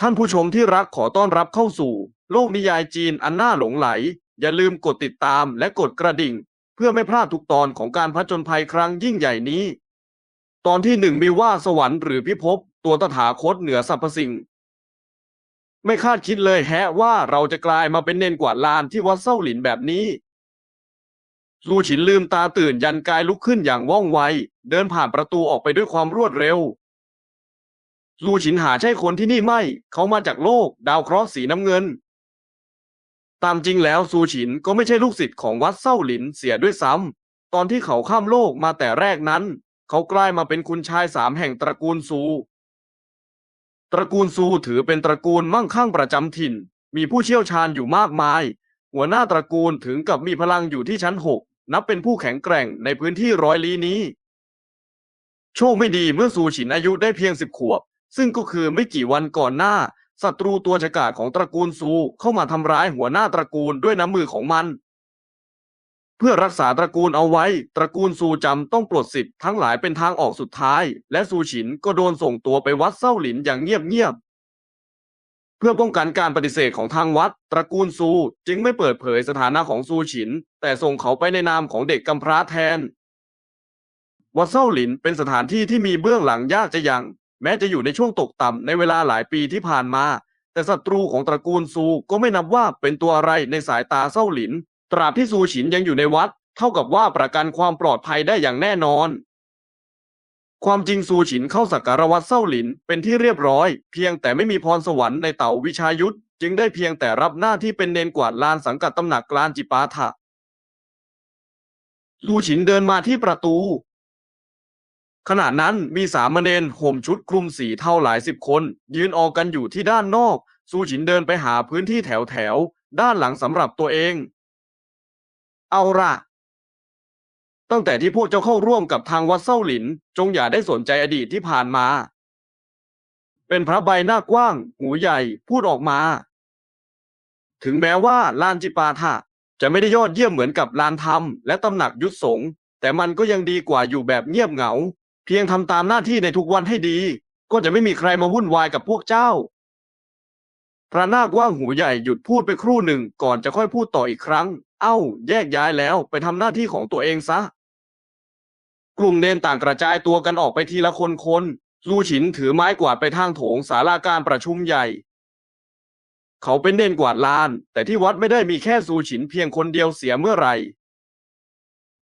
ท่านผู้ชมที่รักขอต้อนรับเข้าสู่ โลกนิยายจีนอันน่าหลงไหล อย่าลืมกดติดตามและกดกระดิ่ง เพื่อไม่พลาดทุกตอนของการผจญภัยครั้งยิ่งใหญ่นี้ ตอนที่หนึ่งมีว่าสวรรค์หรือพิภพตัวตถาคตเหนือสรรพสิ่ง ไม่คาดคิดเลยแฮะว่าเราจะกลายมาเป็นเนนกวาดลานที่วัดเส้าหลินแบบนี้ซูฉินลืมตาตื่นยันกายลุกขึ้นอย่างว่องไว เดินผ่านประตูออกไปด้วยความรวดเร็ว ซูฉินหาใช่คนที่นี่ไม่ เขามาจากโลก ดาวเคราะห์สีน้ำเงิน ตามจริงแล้วซูฉินก็ไม่ใช่ลูกศิษย์ของวัดเส้าหลินเสียด้วยซ้ำตอนที่เขาข้ามโลกมาแต่แรกนั้น เขากลายมาเป็นคุณชายสามแห่งตระกูลซู ตระกูลซูถือเป็นตระกูลมั่งคั่งประจำถิ่น มีผู้เชี่ยวชาญอยู่มากมาย หัวหน้าตระกูลถึงกับมีพลังอยู่ที่ชั้นหกนับเป็นผู้แข็งแกร่งในพื้นที่ร้อยลี้นี้ โชคไม่ดีเมื่อซูฉินอายุได้เพียงสิบขวบ ซึ่งก็คือไม่กี่วันก่อนหน้าศัตรูตัวฉกาจของตระกูลซูเข้ามาทำร้ายหัวหน้าตระกูลด้วยน้ำมือของมัน เพื่อรักษาตระกูลเอาไว้ ตระกูลซูจำต้องปลดสิทธิ์ทั้งหลายเป็นทางออกสุดท้าย และซูฉินก็โดนส่งตัวไปวัดเส้าหลินอย่างเงียบๆเพื่อป้องกันการปฏิเสธของทางวัด ตระกูลซูจึงไม่เปิดเผยสถานะของซูฉิน แต่ส่งเขาไปในนามของเด็กกำพร้าแทนวัดเส้าหลินเป็นสถานที่ที่มีเบื้องหลังยากจะยัง แม้จะอยู่ในช่วงตกต่ำในเวลาหลายปีที่ผ่านมา แต่ศัตรูของตระกูลซูก็ไม่นับว่าเป็นตัวอะไรในสายตาเส้าหลิน ตราบที่ซูฉินยังอยู่ในวัด เท่ากับว่าประกันความปลอดภัยได้อย่างแน่นอน ความจริงซูฉินเข้าสักการวัดเส้าหลินเป็นที่เรียบร้อย เพียงแต่ไม่มีพรสวรรค์ในเต่าวิชายุทธจึงได้เพียงแต่รับหน้าที่เป็นเนนกวาดลานสังกัดตำหนักกลานจิปาถะซูฉินเดินมาที่ประตู ขณะนั้นมีสามเณรห่มชุดคลุมสีเท่าหลายสิบคน ยืนออกกันอยู่ที่ด้านนอก ซูฉินเดินไปหาพื้นที่แถวแถวๆด้านหลังสำหรับตัวเอง เอาละตั้งแต่ที่พวกเจ้าเข้าร่วมกับทางวัดเส้าหลิน จงอย่าได้สนใจอดีตที่ผ่านมา เป็นพระใบหน้ากว้าง หูใหญ่พูดออกมา ถึงแม้ว่าลานจิปาถะจะไม่ได้ยอดเยี่ยมเหมือนกับลานธรรมและตำหนักยุทธสงฆ์แต่มันก็ยังดีกว่าอยู่แบบเงียบเหงา เพียงทำตามหน้าที่ในทุกวันให้ดี ก็จะไม่มีใครมาวุ่นวายกับพวกเจ้า พระนาคว่างหูใหญ่หยุดพูดไปครู่หนึ่งก่อนจะค่อยพูดต่ออีกครั้ง เอ้า แยกย้ายแล้วไปทำหน้าที่ของตัวเองซะ กลุ่มเนนต่างกระจายตัวกันออกไปทีละคนคนลูฉินถือไม้กวาดไปทางโถงศาลาการประชุมใหญ่ เขาเป็นเนนกวาดลาน แต่ที่วัดไม่ได้มีแค่ซูฉินเพียงคนเดียวเสียเมื่อไหร่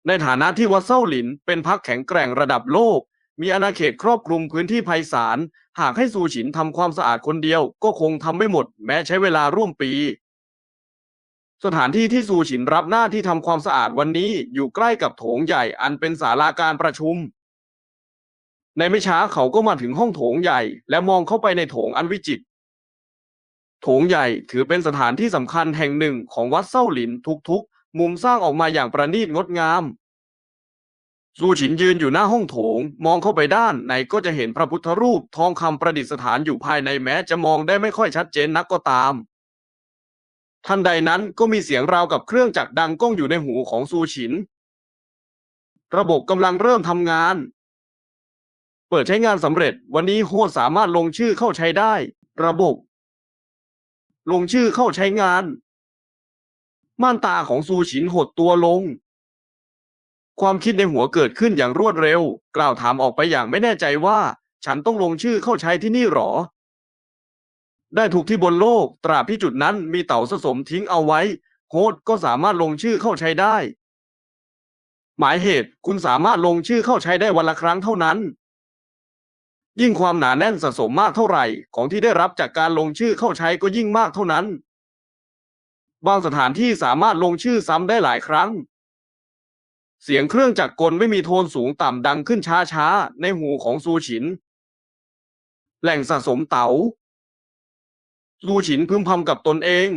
ในฐานะที่วัดเส้าหลินเป็นพักแข็งแกร่งระดับโลก มีอาณาเขตครอบคลุมพื้นที่ไพศาล หากให้ซูฉินทำความสะอาดคนเดียวก็คงทำไม่หมดแม้ใช้เวลาร่วมปี สถานที่ที่ซูฉินรับหน้าที่ทำความสะอาดวันนี้อยู่ใกล้กับโถงใหญ่อันเป็นศาลาการประชุม ในไม่ช้าเขาก็มาถึงห้องโถงใหญ่ และมองเข้าไปในโถงอันวิจิตรโถงใหญ่ถือเป็นสถานที่สำคัญแห่งหนึ่งของวัดเส้าหลินทุกๆ มุมสร้างออกมาอย่างประณีตงดงามซูฉินยืนอยู่หน้าห้องโถง มองเข้าไปด้านในก็จะเห็นพระพุทธรูปทองคำประดิษฐานอยู่ภายในแม้จะมองได้ไม่ค่อยชัดเจนนักก็ตาม ทันใดนั้นก็มีเสียงราวกับเครื่องจักรดังก้องอยู่ในหูของซูฉิน ระบบกำลังเริ่มทำงาน เปิดใช้งานสำเร็จ วันนี้โฮสสามารถลงชื่อเข้าใช้ได้ ระบบ ลงชื่อเข้าใช้งาน ม่านตาของซูฉินหดตัวลง ความคิดในหัวเกิดขึ้นอย่างรวดเร็ว กล่าวถามออกไปอย่างไม่แน่ใจว่า ฉันต้องลงชื่อเข้าใช้ที่นี่หรอ ได้ถูกที่บนโลก ตราบที่จุดนั้นมีเต่าสะสมทิ้งเอาไว้โฮสต์ก็สามารถลงชื่อเข้าใช้ได้ หมายเหตุคุณสามารถลงชื่อเข้าใช้ได้วันละครั้งเท่านั้น ยิ่งความหนาแน่นสะสมมากเท่าไหร่ ของที่ได้รับจากการลงชื่อเข้าใช้ก็ยิ่งมากเท่านั้น บางสถานที่สามารถลงชื่อซ้ำได้หลายครั้ง เสียงเครื่องจักรกลไม่มีโทนสูงต่ำดังขึ้นช้าๆ ในหูของซูฉิน แหล่งสะสมเต๋าซูฉินพึมพำกับตนเอง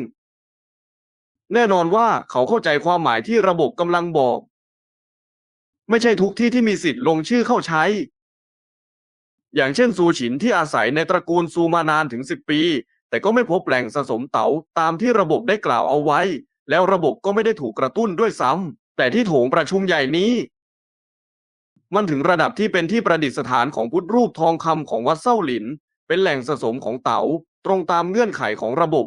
แน่นอนว่าเขาเข้าใจความหมายที่ระบบกำลังบอก ไม่ใช่ทุกที่ที่มีสิทธิ์ลงชื่อเข้าใช้ อย่างเช่นซูฉินที่อาศัยในตระกูลซูมานานถึงสิบปี แต่ก็ไม่พบแหล่งสะสมเต๋าตามที่ระบบได้กล่าวเอาไว้ แล้วระบบก็ไม่ได้ถูกกระตุ้นด้วยซ้ำแต่ที่โถงประชุมใหญ่นี้ มันถึงระดับที่เป็นที่ประดิษฐานของพุทธรูปทองคำของวัดเส้าหลิน เป็นแหล่งสะสมของเต๋าตรงตามเงื่อนไขของระบบ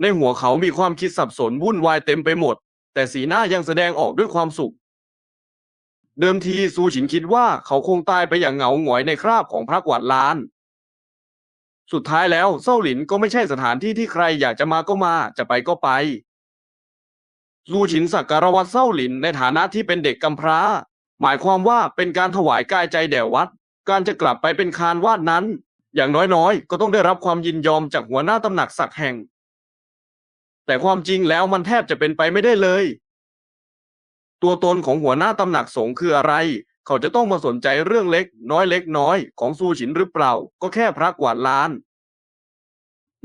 ในหัวเขามีความคิดสับสนวุ่นวายเต็มไปหมด แต่สีหน้ายังแสดงออกด้วยความสุข เดิมทีซูฉินคิดว่าเขาคงตายไปอย่างเหงาหงอยในคราบของพระกวาดล้าน สุดท้ายแล้วเซาหลินก็ไม่ใช่สถานที่ที่ใครอยากจะมาก็มา จะไปก็ไปซูฉินสักการะวัดเซาหลินในฐานะที่เป็นเด็กกำพร้า หมายความว่าเป็นการถวายกายใจแด่วัด การจะกลับไปเป็นคานวาดนั้น อย่างน้อยๆ ก็ต้องได้รับความยินยอมจากหัวหน้าตำหนักสักแห่ง แต่ความจริงแล้วมันแทบจะเป็นไปไม่ได้เลย ตัวตนของหัวหน้าตำหนักสงฆ์คืออะไร เขาจะต้องมาสนใจเรื่องเล็กน้อยเล็กน้อยของซูฉินหรือเปล่า ก็แค่พระกวาดลาน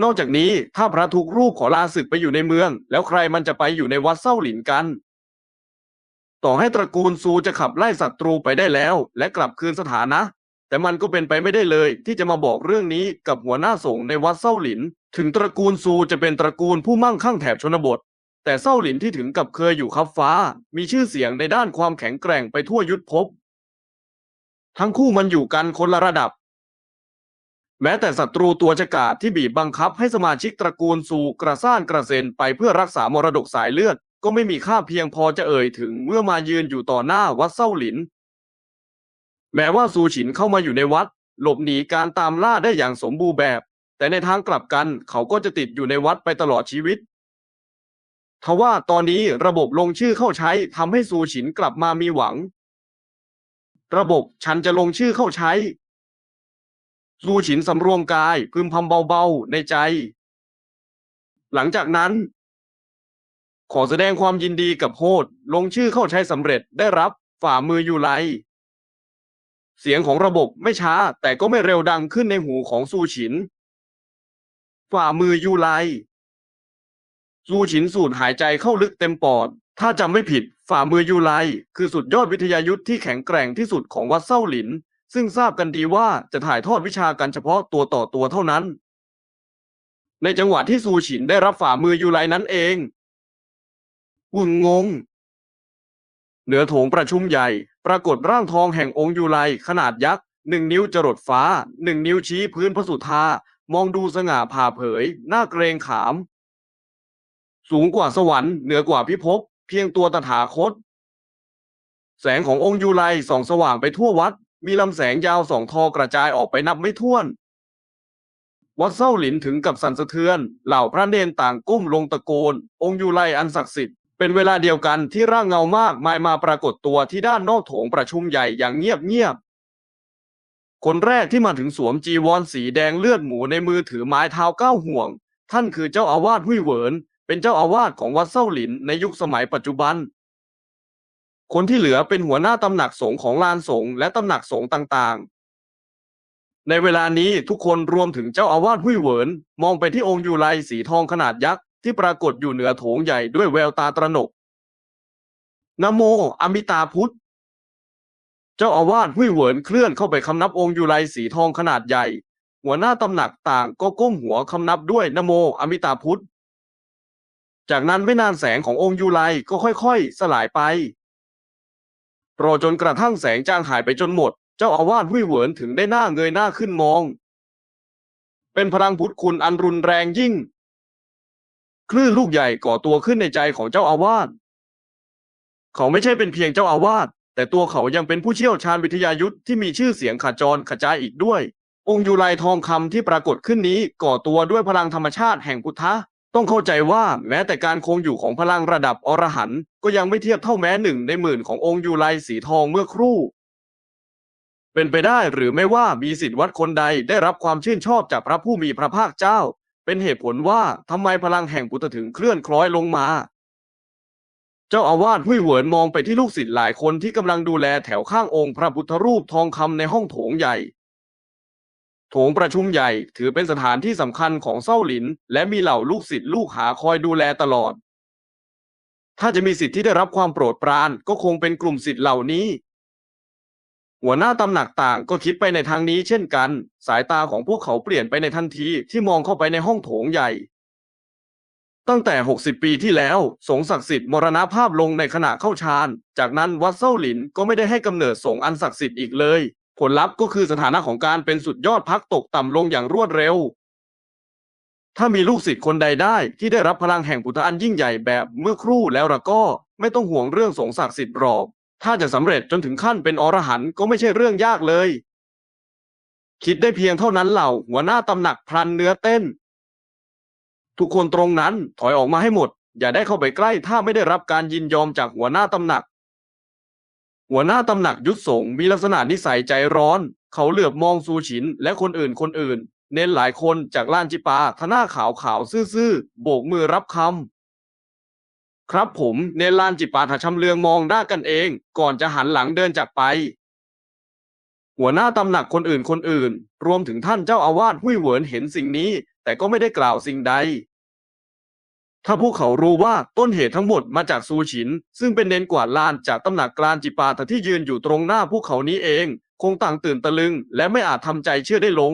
นอกจากนี้ถ้าพระทุกรูปขอลาศึกไปอยู่ในเมือง แล้วใครมันจะไปอยู่ในวัดเส้าหลินกัน ต่อให้ตระกูลซูจะขับไล่ศัตรูไปได้แล้ว และกลับคืนสถานะ แต่มันก็เป็นไปไม่ได้เลย ที่จะมาบอกเรื่องนี้กับหัวหน้าสงฆ์ในวัดเส้าหลิน ถึงตระกูลซูจะเป็นตระกูลผู้มั่งคั่งแถบชนบทแต่เส้าหลินที่ถึงกับเคยอยู่คับฟ้า มีชื่อเสียงในด้านความแข็งแกร่งไปทั่วยุทธภพ ทั้งคู่มันอยู่กันคนละระดับ แม้แต่ศัตรูตัวฉกาจที่บีบบังคับให้สมาชิกตระกูลซูกระซ่านกระเซ็นไปเพื่อรักษามรดกสายเลือด ก็ไม่มีค่าเพียงพอจะเอ่ยถึงเมื่อมายืนอยู่ต่อหน้าวัดเส้าหลิน แม้ว่าซูฉินเข้ามาอยู่ในวัด หลบหนีการตามล่าได้อย่างสมบูรณ์แบบ แต่ในทางกลับกันเขาก็จะติดอยู่ในวัดไปตลอดชีวิตทว่าตอนนี้ระบบลงชื่อเข้าใช้ทำให้ซูฉินกลับมามีหวัง ระบบฉันจะลงชื่อเข้าใช้ซูฉินสำรวมกายพึมพำเบาๆในใจ หลังจากนั้น ขอแสดงความยินดีกับโฮดลงชื่อเข้าใช้สำเร็จได้รับฝ่ามือยูไลเสียงของระบบไม่ช้าแต่ก็ไม่เร็วดังขึ้นในหูของซูฉิน ฝ่ามือยูไลซูฉินสูดหายใจเข้าลึกเต็มปอด ถ้าจำไม่ผิด ฝ่ามือยูไลคือสุดยอดวิทยายุทธ์ที่แข็งแกร่งที่สุดของวัดเส้าหลิน ซึ่งทราบกันดีว่าจะถ่ายทอดวิชากันเฉพาะตัวต่อตัวเท่านั้น ในจังหวะที่ซูฉินได้รับฝ่ามือยูไลนั้นเองวุ่นงง เหนือโถงประชุมใหญ่ ปรากฏร่างทองแห่งองค์ยูไลขนาดยักษ์หนึ่งนิ้วจรดฟ้าหนึ่งนิ้วชี้พื้นพระสุธามองดูสง่าผ่าเผย หน้าเกรงขาม สูงกว่าสวรรค์เหนือกว่าพิภพ เพียงตัวตถาคต แสงขององค์ยูไลส่องสว่างไปทั่ววัด มีลำแสงยาวสองทอกระจายออกไปนับไม่ถ้วน วัดเส้าหลินถึงกับสั่นสะเทือน เหล่าพระเนนต่างก้มลงตะโกน องค์ยูไลอันศักดิ์สิทธิ์เป็นเวลาเดียวกันที่ร่างเงามากมายมาปรากฏตัวที่ด้านนอกโถงประชุมใหญ่อย่างเงียบๆคนแรกที่มาถึงสวมจีวรสีแดงเลือดหมูในมือถือไม้เท้าเก้าห่วง ท่านคือเจ้าอาวาสหุยเหวิน เป็นเจ้าอาวาสของวัดเส้าหลินในยุคสมัยปัจจุบัน คนที่เหลือเป็นหัวหน้าตำหนักสงฆ์ของลานสงฆ์และตำหนักสงฆ์ต่างๆ ในเวลานี้ทุกคนรวมถึงเจ้าอาวาสหุ้ยเหวินมองไปที่องค์ยูไลสีทองขนาดยักษ์ที่ปรากฏอยู่เหนือโถงใหญ่ด้วยแววตาตระหนกนโม อมิตาพุทธ เจ้าอาวาสหุ้ยเหวินเคลื่อนเข้าไปคำนับองค์ยูไลสีทองขนาดใหญ่ หัวหน้าตำหนักต่างก็ก้มหัวคำนับด้วยนโม อมิตาพุทธ จากนั้นไม่นานแสงขององค์ยูไลก็ค่อยๆ สลายไปรอจนกระทั่งแสงจางหายไปจนหมด เจ้าอาวาสหุยเหวินถึงได้หน้าเงยหน้าขึ้นมอง เป็นพลังพุทธคุณอันรุนแรงยิ่ง คลื่นลูกใหญ่ก่อตัวขึ้นในใจของเจ้าอาวาส เขาไม่ใช่เป็นเพียงเจ้าอาวาส แต่ตัวเขายังเป็นผู้เชี่ยวชาญวิทยายุทธ์ที่มีชื่อเสียงขจรขจายอีกด้วย องค์ยูไลทองคำที่ปรากฏขึ้นนี้ก่อตัวด้วยพลังธรรมชาติแห่งพุทธะ ต้องเข้าใจว่าแม้แต่การคงอยู่ของพลังระดับอรหันต์ก็ยังไม่เทียบเท่าแม้หนึ่งในหมื่นขององค์ยูไลสีทองเมื่อครู่ เป็นไปได้หรือไม่ว่ามีสิทธิวัดคนใดได้รับความชื่นชอบจากพระผู้มีพระภาคเจ้า เป็นเหตุผลว่าทำไมพลังแห่งพุทธถึงเคลื่อนคล้อยลงมา เจ้าอาวาสหุ้ยเหวินมองไปที่ลูกศิษย์หลายคนที่กำลังดูแลแถวข้างองค์พระพุทธรูปทองคำในห้องโถงใหญ่ โถงประชุมใหญ่ถือเป็นสถานที่สำคัญของเส้าหลิน และมีเหล่าลูกศิษย์ลูกหาคอยดูแลตลอด ถ้าจะมีสิทธิ์ที่ได้รับความโปรดปรานก็คงเป็นกลุ่มศิษย์เหล่านี้ หัวหน้าตำหนักต่างก็คิดไปในทางนี้เช่นกัน สายตาของพวกเขาเปลี่ยนไปในทันทีที่มองเข้าไปในห้องโถงใหญ่ ตั้งแต่ 60 ปีที่แล้ว สงฆ์ศักดิ์สิทธิ์มรณภาพลงในขณะเข้าฌาน จากนั้นวัดเส้าหลินก็ไม่ได้ให้กำเนิดสงฆ์อันศักดิ์สิทธิ์อีกเลย ผลลัพธ์ก็คือสถานะของการเป็นสุดยอดพักตกต่ำลงอย่างรวดเร็ว ถ้ามีลูกศิษย์คนใดได้ที่ได้รับพลังแห่งพุทธอันยิ่งใหญ่แบบเมื่อครู่แล้วละก็ไม่ต้องห่วงเรื่องสงศักดิ์สิทธิ์หรอก ถ้าจะสำเร็จจนถึงขั้นเป็นอรหันต์ก็ไม่ใช่เรื่องยากเลย คิดได้เพียงเท่านั้นเหล่าหัวหน้าตำหนักพลันเนื้อเต้น ทุกคนตรงนั้นถอยออกมาให้หมด อย่าได้เข้าไปใกล้ถ้าไม่ได้รับการยินยอมจากหัวหน้าตำหนัก หัวหน้าตำหนักยุทธสงมีลักษณะนิสัยใจร้อน เขาเหลือบมองซูฉินและคนอื่นคนอื่น เน้นหลายคนจากล้านจิปาทหน้าขาวขาวซื่อๆ โบกมือรับคำ ครับผมเนนลานจิปาถาชำเลืองมองหน้ากันเอง ก่อนจะหันหลังเดินจากไป หัวหน้าตำหนักคนอื่นคนอื่น รวมถึงท่านเจ้าอาวาสหุ้ยเหวินเห็นสิ่งนี้ แต่ก็ไม่ได้กล่าวสิ่งใด ถ้าพวกเขารู้ว่าต้นเหตุทั้งหมดมาจากซูฉิน ซึ่งเป็นเนนกวาดลานจากตำหนักกลานจิปาถะที่ยืนอยู่ตรงหน้าพวกเขานี้เอง คงต่างตื่นตะลึง และไม่อาจทำใจเชื่อได้ลง